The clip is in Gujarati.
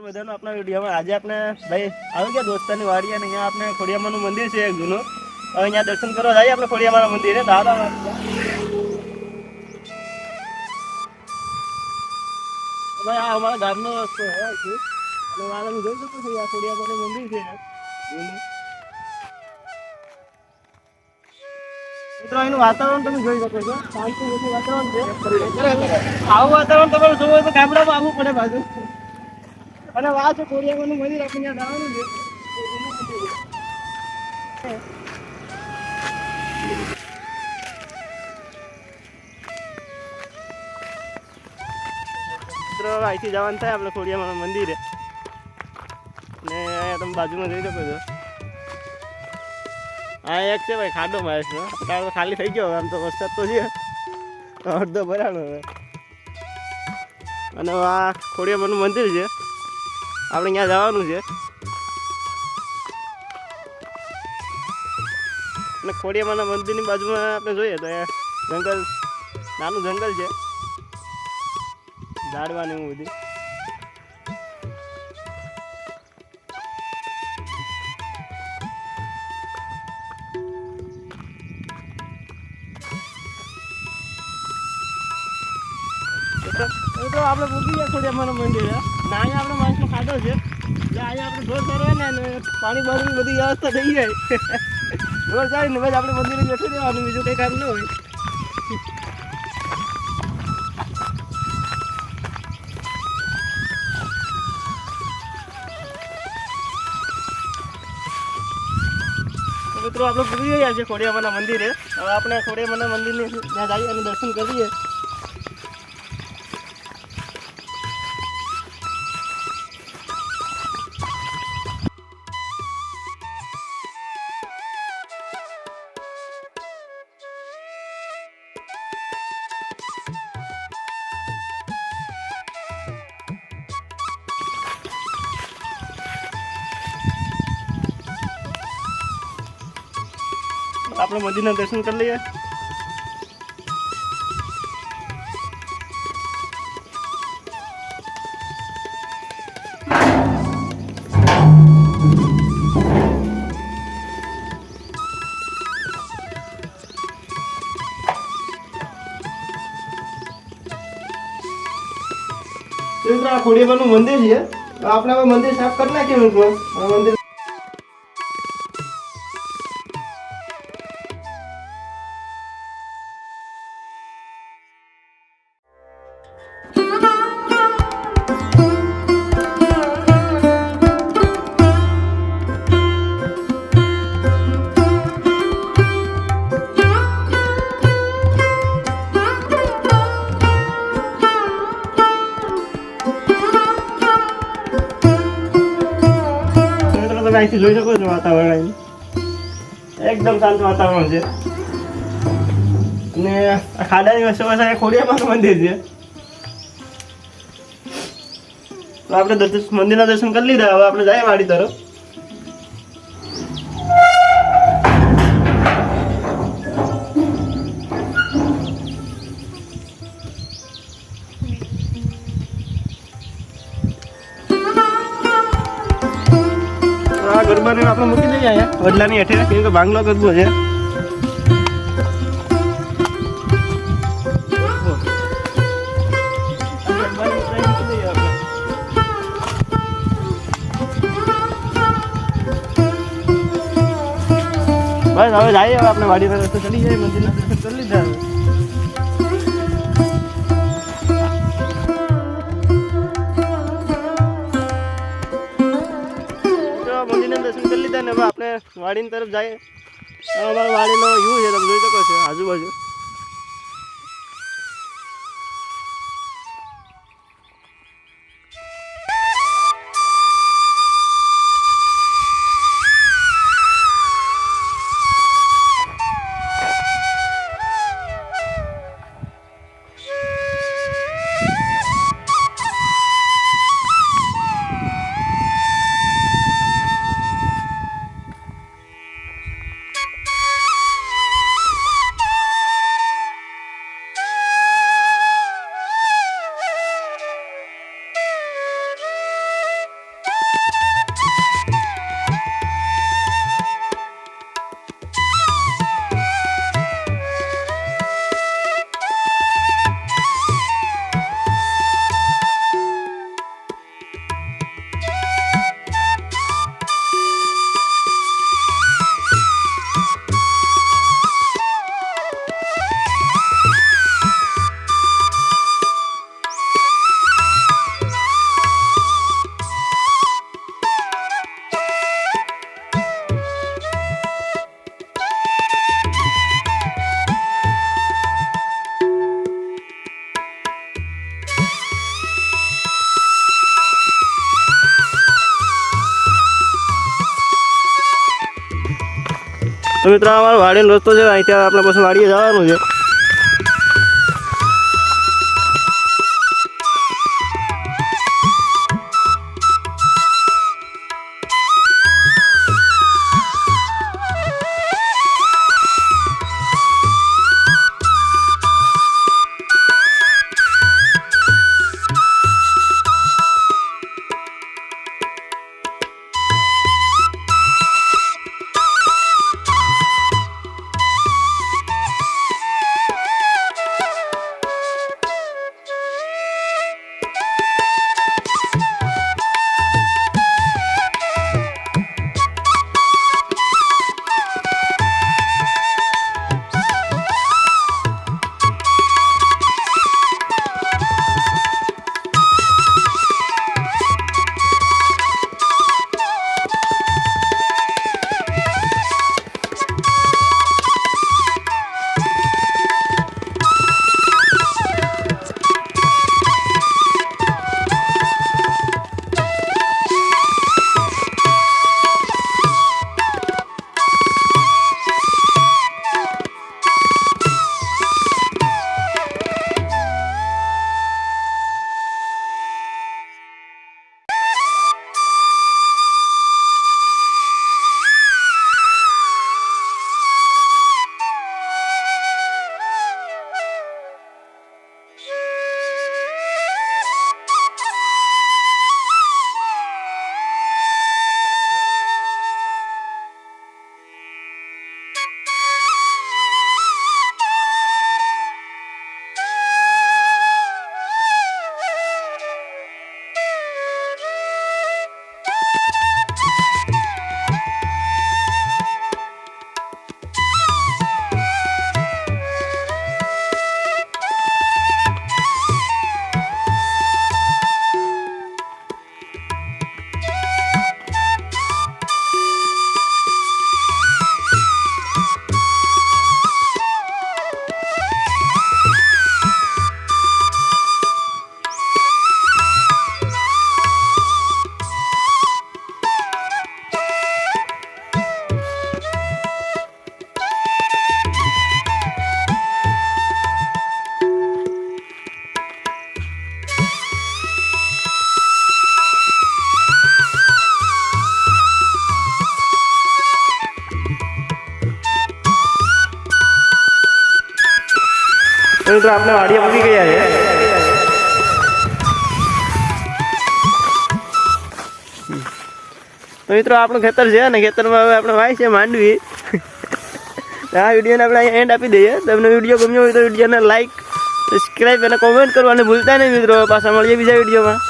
નમસ્કાર બધાનો આપણા વિડીયોમાં આજે આપણે ભાઈ, આવી ગયા દોસ્તાની વાડી અને અહીંયા આપણે ખોડિયામાનું મંદિર છે એક જૂનું. હવે અહીંયા દર્શન કરવા જઈએ આપણે ખોડિયામાના મંદિરે. દાદા ભાઈ, આ અમારા ગામનો રસ્તો છે. અને વાળાનું જોઈ શકો છો, આ ખોડિયામાનું મંદિર છે. મિત્રો એનું વાતાવરણ તમે જોઈ શકો છો. શાંતિ વાતાવરણ છે. આવું વાતાવરણ તમારે જોવું હોય તો ગામડામાં આવવું પડે બાજુ. અને વાત છે કોરિયામાનું મંદિર આપણે ત્યાં જવાનું છે. અહીંથી જવાનું થાય આપણે ખોડિયામાનું મંદિરે. ને તમે બાજુમાં જઈ શકો છો. હા એક છે ભાઈ ખાડો મારેશનો અત્યારે ખાલી થઈ ગયો આમ તો વરસાદ તો છે. અડધો ભરાણો હવે. અને આ ખોડિયામાનું મંદિર છે. આપણે ત્યાં જવાનું છે. અને ખોડિયામાના મંદિરની બાજુમાં આપણે જોઈએ તો જંગલ, નાનું જંગલ છે. ઝાડવાનું એવું બધું. તો આપણે મૂકી ગયા ખોડિયામાનું મંદિર. ને અહીંયા આપણે માણસનો ખાધો છે. એટલે અહીંયા આપણે ઢોર ચરવા ને પાણી બાણીની બધી વ્યવસ્થા થઈ જાય. ઢોર ચાલીને બસ આપણે મંદિરે બેઠી રહેવાનું, બીજું કંઈ કામ ન હોય. મિત્રો, આપણે પૂરી ગયા છે ખોડિયામાના મંદિરે. હવે આપણે ખોડિયામાના મંદિરની ત્યાં જઈએ અને દર્શન કરીએ. આપણે મંદિરના દર્શન કરી લઈએ. ખોડિયાબાનું મંદિર છે. આપણે હવે મંદિર સાફ કરી નાખીએ મંદિર મિત્રો તમે અહીંથી જોઈ શકો છો વાતાવરણ અહીં એકદમ શાંત વાતાવરણ છે અને આ ખાડાની વચ્ચે તો આપણે મંદિરના દર્શન કરી લીધા. હવે આપણે જાય વાડી તરફ. ગરબાને આપણે મૂકી દઈએ અહીંયા. વડલાની હેઠે કેમ કે બાંગલો ગરબો છે. બસ હવે જઈએ હવે આપણે વાડી રસ્તે ચડી જાય કરી લીધા ને આપણે વાડીની તરફ જઈએ. હવે અમારા વાડીનો વ્યૂ છે તમે જોઈ શકો છો આજુબાજુ. મિત્રો અમારો વાડીનો રસ્તો છે અહીંથી આપણે પછી વાડીએ જવાનું છે. તો મિત્રો આપણે વાડીએ મૂકી ગયા છે. તો મિત્રો, આપણું ખેતર છે ને, ખેતરમાં હવે આપણે વાય છે માંડવી. આ વિડીયોને આપણે અહીંયા એન્ડ આપી દઈએ. તમને વીડિયો ગમ્યો હોય તો વિડીયોને લાઈક સબસ્ક્રાઈબ અને કોમેન્ટ કરવાનું ભૂલતા નહીં મિત્રો. પાછા મળીએ બીજા વિડીયોમાં.